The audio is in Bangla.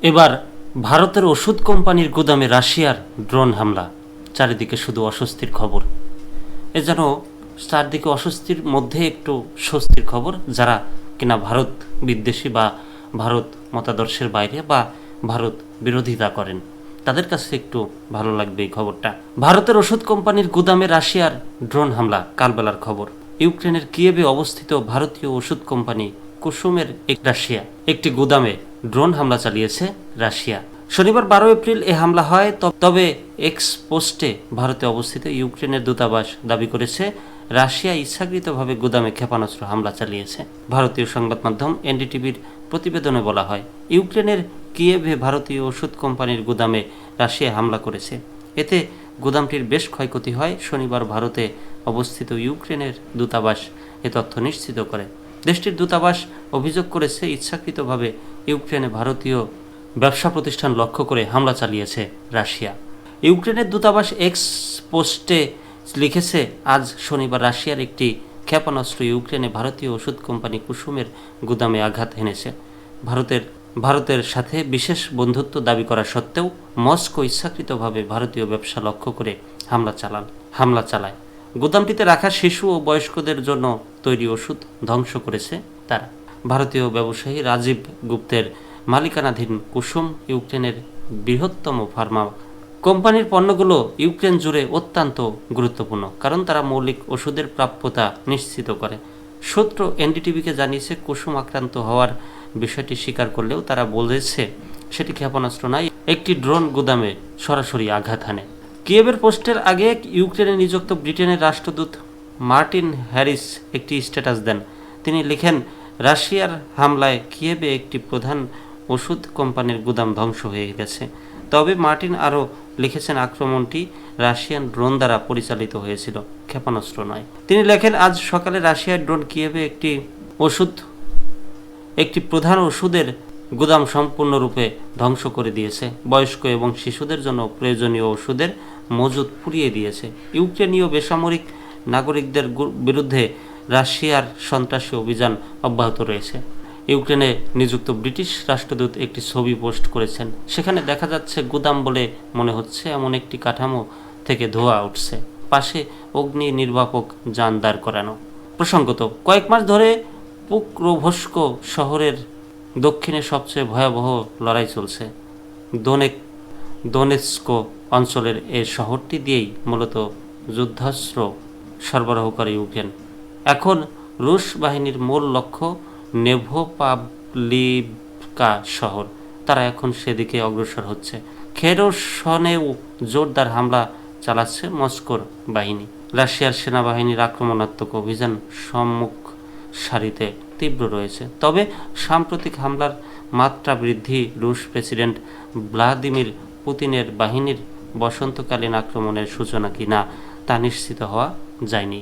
এবার ভারতের ওষুধ কোম্পানির গুদামে রাশিয়ার ড্রোন হামলা, চারিদিকে শুধু অস্বস্তির খবর। এ যেন চারদিকে অস্বস্তির মধ্যে একটু স্বস্তির খবর যারা কিনা ভারত বিদ্বেষী বা ভারত মতাদর্শের বাইরে বা ভারত বিরোধিতা করেন, তাদের কাছে একটু ভালো লাগবে এই খবরটা। ভারতের ওষুধ কোম্পানির গুদামে রাশিয়ার ড্রোন হামলা, কালবেলার খবর। ইউক্রেনের কিয়েভে অবস্থিত ভারতীয় ওষুধ কোম্পানি কুসুমের এক রাশিয়া, একটি গুদামে ড্রোন হামলা চালিয়েছে রাশিয়া। শনিবার বারো এপ্রিল এ হামলা হয়, তবে এক্স পোস্টে ভারতে অবস্থিত ইউক্রেনের দূতাবাস দাবি করেছে, রাশিয়া ইচ্ছাকৃতভাবে গুদামে ক্ষেপণাস্ত্র হামলা চালিয়েছে। ভারতীয় সংবাদ মাধ্যম এনডিটিভির প্রতিবেদনে বলা হয়, ইউক্রেনের কিয়েভে ভারতীয় ওষুধ কোম্পানির গুদামে রাশিয়া হামলা করেছে। এতে গুদামটির বেশ ক্ষয়ক্ষতি হয়। শনিবার ভারতে অবস্থিত ইউক্রেনের দূতাবাস এ তথ্য নিশ্চিত করে। দেশটির দূতাবাস অভিযোগ করেছে, ইচ্ছাকৃতভাবে ইউক্রেনে ভারতীয় ব্যবসা প্রতিষ্ঠান লক্ষ্য করে হামলা চালিয়েছে রাশিয়া। ইউক্রেনের দূতাবাস এক্স পোস্টে লিখেছে, আজ শনিবার রাশিয়ার একটি ক্ষেপণাস্ত্র ইউক্রেনে ভারতীয় ওষুধ কোম্পানি কুসুমের গুদামে আঘাত এনেছে। ভারতের ভারতের সাথে বিশেষ বন্ধুত্ব দাবি করা সত্ত্বেও মস্কো ইচ্ছাকৃতভাবে ভারতীয় ব্যবসা লক্ষ্য করে হামলা চালান, হামলা চালায়। গুদামটিতে রাখা শিশু ও বয়স্কদের জন্য তৈরি ওষুধ ধ্বংস করেছে তারা। ভারতীয় ব্যবসায়ী রাজীব গুপ্তের মালিকানাধীন কুসুম ইউক্রেনের বৃহত্তম ফার্মা কোম্পানির পণ্যগুলো ইউক্রেন জুড়ে অত্যন্ত গুরুত্বপূর্ণ, কারণ তারা মৌলিক ওষুধের প্রাপ্যতা নিশ্চিত করে। সূত্র এনডিটিভিকে জানিয়েছে, কুসুম আক্রান্ত হওয়ার বিষয়টি স্বীকার করলেও তারা বলেছে, সেটি ক্ষেপণাস্ত্র নয়, একটি ড্রোন গুদামে সরাসরি আঘাত হানে। কিয়েভের পোস্টের আগে ইউক্রেনে নিযুক্ত ব্রিটেনের রাষ্ট্রদূত মার্টিন হ্যারিস একটি স্ট্যাটাস দেন। তিনি লিখেন, রাশিয়ার হামলায় কিয়েভে একটি প্রধান ওষুধ কোম্পানির গুদাম ধ্বংস হয়ে গেছে। তবে মার্টিন আরও লিখেছেন, আক্রমণটি রাশিয়ান ড্রোন দ্বারা পরিচালিত হয়েছিল, ক্ষেপণাস্ত্র নয়। তিনি লেখেন, আজ সকালে রাশিয়ার ড্রোন কিয়েভে একটি ওষুধ, একটি প্রধান ওষুধের গুদাম সম্পূর্ণরূপে ধ্বংস করে দিয়েছে। বয়স্ক এবং শিশুদের জন্য প্রয়োজনীয় ওষুধের মজুদ পুড়িয়ে দিয়েছে। ইউক্রেনীয় বেসামরিক নাগরিকদের বিরুদ্ধে রাশিয়ার সন্ত্রাসী অভিযান অব্যাহত রয়েছে। ইউক্রেনে নিযুক্ত ব্রিটিশ রাষ্ট্রদূত একটি ছবি পোস্ট করেছেন। সেখানে দেখা যাচ্ছে গুদাম বলে মনে হচ্ছে, এমন একটি কাঠামো থেকে ধোঁয়া উঠছে। পাশে অগ্নি নির্বাপক যান দাঁড় করানো। প্রসঙ্গত, কয়েক মাস ধরে পুক্রোভস্ক শহরের দক্ষিণে সবচেয়ে ভয়াবহ লড়াই চলছে। দোনেক দোনেস্কো অঞ্চলের এই শহরটি দিয়েই মূলত যুদ্ধাস্ত্র সরবরাহ করে ইউক্রেন এখন রুশ বাহিনীর মূল লক্ষ্য নেভোপাবলিকা শহর। তারা এখন সেদিকে অগ্রসর হচ্ছে। খেরোসনেও জোরদার হামলা চালাচ্ছে মস্কোর বাহিনী। রাশিয়ার সেনাবাহিনীর আক্রমণাত্মক অভিযান সম্মুখ সারিতে তীব্র রয়েছে। তবে সাম্প্রতিক হামলার মাত্রা বৃদ্ধি রুশ প্রেসিডেন্ট ভ্লাদিমির পুতিনের বাহিনীর বসন্তকালীন আক্রমণের সূচনা কিনা তা নিশ্চিত হওয়া যায়নি।